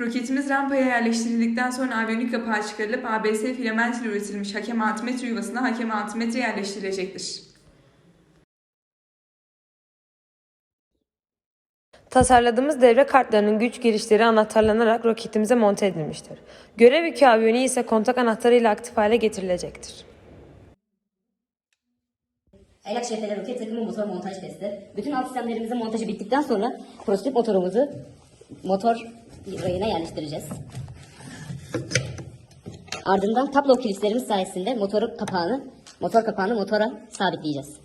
Roketimiz rampaya yerleştirildikten sonra aviyonik kapağı çıkarılıp ABS filament ile üretilmiş hakem altimetre yuvasına hakem altimetre yerleştirilecektir. Tasarladığımız devre kartlarının güç girişleri anahtarlanarak roketimize monte edilmiştir. Görev yükü aviyonu ise kontak anahtarıyla aktif hale getirilecektir. Aylak ŞFL roket takımı motor montaj testi. Bütün alt sistemlerimizin montajı bittikten sonra prototip motorumuzu motor rayına yerleştireceğiz. Ardından tablo kilitlerimiz sayesinde motorun kapağını, motor kapağını motora sabitleyeceğiz.